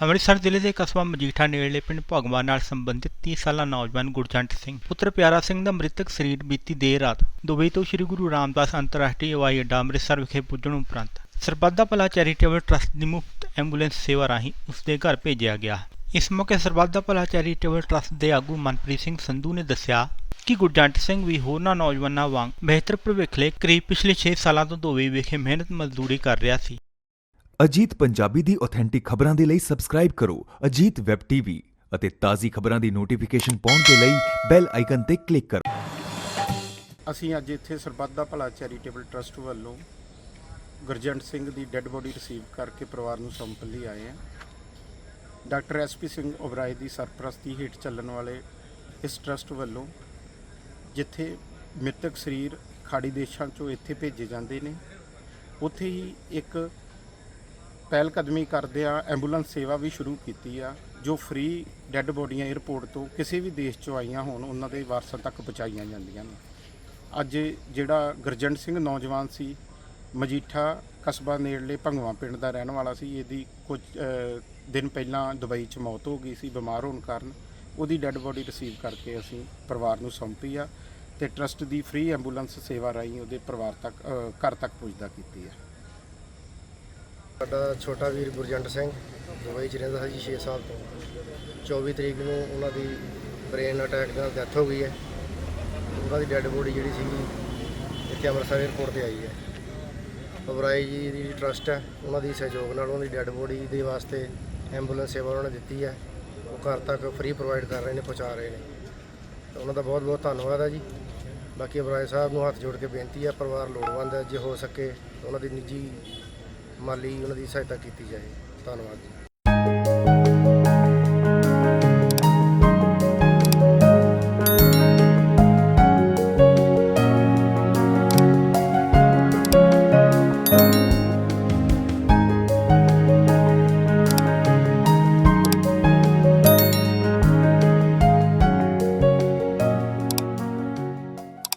ਅੰਮ੍ਰਿਤਸਰ ਜ਼ਿਲ੍ਹੇ ਦੇ ਕਸਬਾ ਮਜੀਠਾ ਨੇੜਲੇ ਪਿੰਡ ਭਗਵਾ ਨਾਲ ਸੰਬੰਧਿਤ 30 ਸਾਲਾ ਨੌਜਵਾਨ ਗੁਰਜੰਟ ਸਿੰਘ, ਪੁੱਤਰ ਪਿਆਰਾ ਸਿੰਘ ਦਾ ਮ੍ਰਿਤਕ ਸਰੀਰ ਬੀਤੀ ਦੇਰ ਰਾਤ ਦੁਬਈ ਤੋਂ ਸ੍ਰੀ ਗੁਰੂ ਰਾਮਦਾਸ ਅੰਤਰਰਾਸ਼ਟਰੀ ਹਵਾਈ ਅੱਡਾ ਅੰਮ੍ਰਿਤਸਰ ਵਿਖੇ ਪੁੱਜਣ ਉਪਰੰਤ ਸਰਬੱਧਾ ਭਲਾ ਚੈਰੀਟੇਬਲ ਟਰਸਟ ਦੀ ਮੁਫਤ ਐਂਬੂਲੈਂਸ ਸੇਵਾ ਰਾਹੀਂ ਉਸ ਦੇ ਘਰ ਭੇਜਿਆ ਗਿਆ। ਇਸ ਮੌਕੇ ਸਰਬੱਧਾ ਭਲਾ ਚੈਰੀਟੇਬਲ ਟਰਸਟ ਦੇ ਆਗੂ ਮਨਪ੍ਰੀਤ ਸਿੰਘ ਸੰਧੂ ਨੇ ਦੱਸਿਆ ਕਿ ਗੁਰਜੰਟ ਸਿੰਘ ਵੀ ਹੋਰਨਾਂ ਨੌਜਵਾਨਾਂ ਵਾਂਗ ਬਿਹਤਰ ਭਵਿੱਖ ਲਈ ਕਰੀਬ ਪਿਛਲੇ 6 ਸਾਲਾਂ ਤੋਂ ਦੁਬਈ ਵਿਖੇ ਮਿਹਨਤ ਮਜ਼ਦੂਰੀ ਕਰ ਰਿਹਾ ਸੀ। ਅਜੀਤ ਪੰਜਾਬੀ ਦੀ ਆਥੈਂਟਿਕ ਖਬਰਾਂ ਦੇ ਲਈ ਸਬਸਕ੍ਰਾਈਬ ਕਰੋ ਅਜੀਤ ਵੈਬ ਟੀਵੀ ਅਤੇ ਤਾਜ਼ੀ ਖਬਰਾਂ ਦੀ ਨੋਟੀਫਿਕੇਸ਼ਨ ਪਾਉਣ ਦੇ ਲਈ ਬੈਲ ਆਈਕਨ ਤੇ ਕਲਿੱਕ ਕਰੋ। ਅਸੀਂ ਅੱਜ ਇੱਥੇ ਸਰਬੱਤ ਦਾ ਭਲਾ ਚੈਰੀਟੇਬਲ ਟਰਸਟ ਵੱਲੋਂ ਗੁਰਜੰਟ ਸਿੰਘ ਦੀ ਡੈੱਡ ਬੋਡੀ ਰਿਸੀਵ ਕਰਕੇ ਪਰਿਵਾਰ ਨੂੰ ਸੌਂਪਣ ਲਈ ਆਏ ਹਾਂ। ਡਾਕਟਰ ਐਸਪੀ ਸਿੰਘ ਓਬਰਾਏ ਦੀ ਸਰਪ੍ਰਸਤੀ ਹੇਠ ਚੱਲਣ ਵਾਲੇ ਇਸ ਟਰਸਟ ਵੱਲੋਂ ਜਿੱਥੇ ਮ੍ਰਿਤਕ ਸਰੀਰ ਖਾੜੀ ਦੇਸ਼ਾਂ ਚੋਂ ਇੱਥੇ ਭੇਜੇ ਜਾਂਦੇ ਨੇ, ਉੱਥੇ ਹੀ ਇੱਕ ਪਹਿਲ ਕਦਮੀ ਕਰਦਿਆਂ ਐਂਬੂਲੈਂਸ ਸੇਵਾ ਵੀ ਸ਼ੁਰੂ ਕੀਤੀ ਆ, ਜੋ ਫ੍ਰੀ ਡੈੱਡ ਬੋਡੀਆਂ 에ਅਰਪੋਰਟ ਤੋਂ ਕਿਸੇ ਵੀ ਦੇਸ਼ ਚੋਂ ਆਈਆਂ ਹੋਣ, ਉਹਨਾਂ ਦੇ ਵਾਰਸਾਂ ਤੱਕ ਪਹੁੰਚਾਈਆਂ ਜਾਂਦੀਆਂ ਨੇ। ਅੱਜ ਜਿਹੜਾ ਗੁਰਜੰਟ ਸਿੰਘ ਨੌਜਵਾਨ ਸੀ, ਮਜੀਠਾ ਕਸਬਾ ਨੇੜਲੇ ਭੰਗਵਾ ਪਿੰਡ ਦਾ ਰਹਿਣ ਵਾਲਾ ਸੀ, ਇਹਦੀ ਕੁਝ ਦਿਨ ਪਹਿਲਾਂ ਦੁਬਈ 'ਚ ਮੌਤ ਹੋ ਗਈ ਸੀ, ਬਿਮਾਰ ਹੋਣ ਕਾਰਨ, ਉਹਦੀ ਡੈੱਡ ਬੋਡੀ ਰਿਸੀਵ ਕਰਕੇ ਅਸੀਂ ਪਰਿਵਾਰ ਨੂੰ ਸੌਂਪੀ ਆ ਤੇ ਟਰਸਟ ਦੀ ਫ੍ਰੀ ਐਂਬੂਲੈਂਸ ਸੇਵਾ ਰਾਹੀਂ ਉਹਦੇ ਪਰਿਵਾਰ ਤੱਕ ਘਰ ਤੱਕ ਪੁੱਜਦਾ ਕੀਤੀ ਆ। ਸਾਡਾ ਛੋਟਾ ਵੀਰ ਗੁਰਜੰਟ ਸਿੰਘ, ਦੁਬਈ ਚ ਰਹਿੰਦਾ ਸੀ 6 ਸਾਲ ਤੋਂ। 24 ਤਰੀਕ ਨੂੰ ਉਹਨਾਂ ਦੀ ਬ੍ਰੇਨ ਅਟੈਕ ਨਾਲ ਡੈਥ ਹੋ ਗਈ ਹੈ। ਉਹਨਾਂ ਦੀ ਡੈੱਡ ਬੋਡੀ ਜਿਹੜੀ ਸੀਗੀ, ਇੱਥੇ ਅੰਮ੍ਰਿਤਸਰ 에ਅਰਪੋਰਟ ਤੇ ਆਈ ਹੈ। ਅਬਰਾਈ ਜੀ ਦੀ ਟਰਸਟ ਹੈ, ਉਹਨਾਂ ਦੀ ਸਹਿਯੋਗ ਨਾਲ ਉਹਨਾਂ ਦੀ ਡੈੱਡ ਬੋਡੀ ਦੇ ਵਾਸਤੇ ਐਂਬੂਲੈਂਸ ਸੇਵਾ ਉਹਨਾਂ ਨੇ ਦਿੱਤੀ ਹੈ। ਉਹ ਘਰ ਤੱਕ ਫ੍ਰੀ ਪ੍ਰੋਵਾਈਡ ਕਰ ਰਹੇ ਨੇ, ਪਹੁੰਚਾ ਰਹੇ ਨੇ। ਉਹਨਾਂ ਦਾ ਬਹੁਤ ਬਹੁਤ ਧੰਨਵਾਦ ਹੈ ਜੀ। ਬਾਕੀ ਅਬਰਾਏ ਸਾਹਿਬ ਨੂੰ ਹੱਥ ਜੋੜ ਕੇ ਬੇਨਤੀ ਹੈ, ਪਰਿਵਾਰ ਲੋੜਵੰਦ ਹੈ, ਜੇ ਹੋ ਸਕੇ ਉਹਨਾਂ ਦੀ ਨਿੱਜੀ ਮਾਲੀ ਉਹਨਾਂ ਦੀ ਸਹਾਇਤਾ ਕੀਤੀ ਜਾਏ। ਧੰਨਵਾਦ ਜੀ।